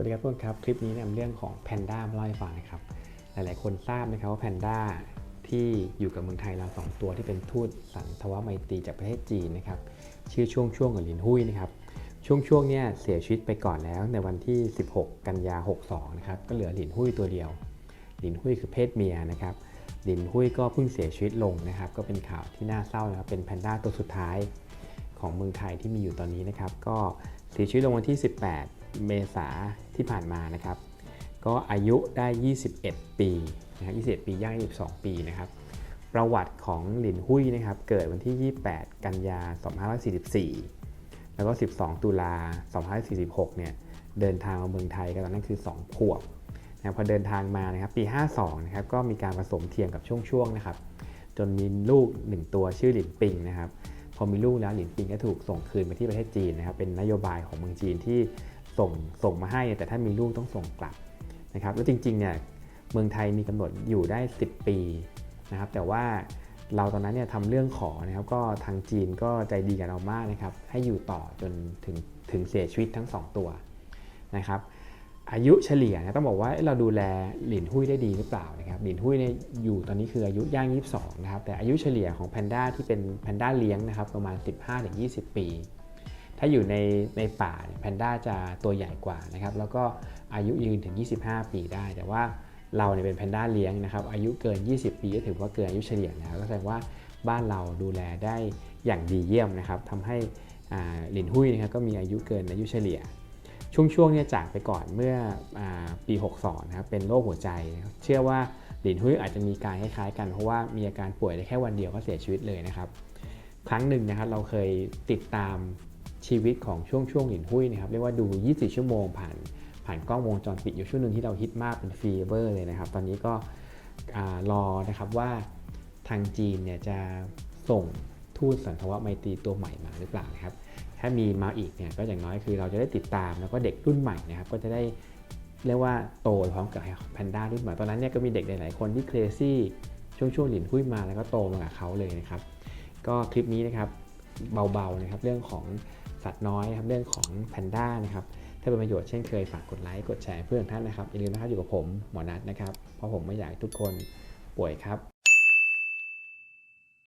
วัสดีครับทุกคนครับ คลิปนี้นำเรื่องของแพนด้ามาเล่าให้ฟังนะครับ หลายๆ คนทราบนะครับว่าแพนด้าที่อยู่กับเมืองไทยเราสองตัวที่เป็นทูตสันทวไมตรีจากประเทศจีนนะครับ ชื่อช่วงช่วงกับหลินหุยนะครับ ช่วงช่วงเนี่ยเสียชีวิตไปก่อนแล้วในวันที่ 16 กันยา 62 นะครับ ก็เหลือหลินหุยตัวเดียว หลินหุยคือเพศเมียนะครับ หลินหุยก็เพิ่งเสียชีวิตลงนะครับ ก็เป็นข่าวที่น่าเศร้านะครับ เป็นแพนด้าตัวสุดท้ายของเมืองไทยที่มีอยู่ตอนนี้นะครับ ก็เสียชีวิตลงวันที่ 18 เมษาที่ผ่านมานะครับ ก็อายุได้ 21 ปีนะครับ21 ปีย่าง22 ปีนะครับ ประวัติของหลินหุยนะครับ เกิดวันที่ 28 กันยา 2544 แล้วก็ 12 ตุลา 2546 เนี่ย เดินทางมาเมืองไทยกันตอนนั้นคือ 2 ขวบนะครับพอเดินทางมานะครับ ปี 52 นะครับ ก็มีการผสมเทียมกับช่วงๆ นะครับ จนมีลูก 1 ตัวชื่อหลินปิงนะครับพอมีลูกแล้วหลินปิงก็ถูกส่งคืนไปที่ประเทศจีนนะครับเป็นนโยบายของเมืองจีนที่ ส่งส่งมาให้ แต่ถ้ามีลูกต้องส่งกลับนะครับแล้วจริงๆเนี่ยเมืองไทยมีกำหนดอยู่ได้ 10 ปีนะครับแต่ว่าเราตอนนั้นเนี่ยทำเรื่องขอนะครับก็ทางจีนก็ใจดีกับเรามากนะครับให้อยู่ต่อจนถึงถึงเสียชีวิตทั้ง 2 ตัวนะครับอายุเฉลี่ยนะต้องบอกว่าเอ๊ะเราดูแลหลินหุ้ยได้ดีหรือเปล่านะครับหลินหุ้ยเนี่ยอยู่ตอนนี้คืออายุย่าง 22 นะครับแต่อายุเฉลี่ยของแพนด้าที่เป็นแพนด้าเลี้ยงนะครับประมาณ 15-20 ปี ถ้าอยู่ในในป่าเนี่ยแพนด้าจะตัวใหญ่กว่านะครับแล้วก็อายุยืนถึง 25 ปีได้ แต่ว่าเราเนี่ยเป็นแพนด้าเลี้ยงนะครับอายุเกิน 20 ปีก็ถือว่าเกินอายุเฉลี่ยแล้วก็แสดงว่าบ้านเราดูแลได้อย่างดีเยี่ยมนะครับทำให้หลินหุ้ยนะครับก็มีอายุเกินอายุเฉลี่ย ช่วงช่วงๆเนี่ยจากไปก่อนเมื่ออปี 62นะครับเป็นโรคหัวใจนะครับเชื่อว่าหลินหุ้ยอาจจะมีการคล้ายๆกันเพราะว่ามีอาการป่วยได้แค่วันเดียวก็เสียชีวิตเลยนะครับ ครั้งหนึ่งนะครับเราเคยติดตาม ชีวิตของช่วงช่วงหลินหุ้ยนะครับเรียกว่าดู 24 ชั่วโมงผ่านผ่านกล้องวงจรปิดอยู่ช่วงหนึ่งที่เราฮิตมากเป็นฟีเวอร์เลยนะครับ ตอนนี้ก็รอนะครับว่าทางจีนเนี่ยจะส่งทูตสันทวไมตรีตัวใหม่มาหรือเปล่านะครับ ถ้ามีมาอีกเนี่ยก็อย่างน้อยคือเราจะได้ติดตามแล้วก็เด็กรุ่นใหม่นะครับก็จะได้เรียกว่าโตพร้อมกับแพนด้ารุ่นใหม่ตอนนั้นเนี่ยก็มีเด็กหลายๆคนที่เครซี่ช่วงช่วงหลินหุ้ยมาแล้วก็โตมากับเขาเลยนะครับ ก็คลิปนี้นะครับเบาๆนะครับเรื่องของ สัตว์น้อยครับเรื่องของแพนด้านะครับถ้าเป็นประโยชน์เช่นเคยฝากกดไลค์กดแชร์เพื่อนท่านนะครับอย่าลืมนะครับอยู่กับผมหมอนัทนะครับเพราะผมไม่อยากทุกคนป่วยครับ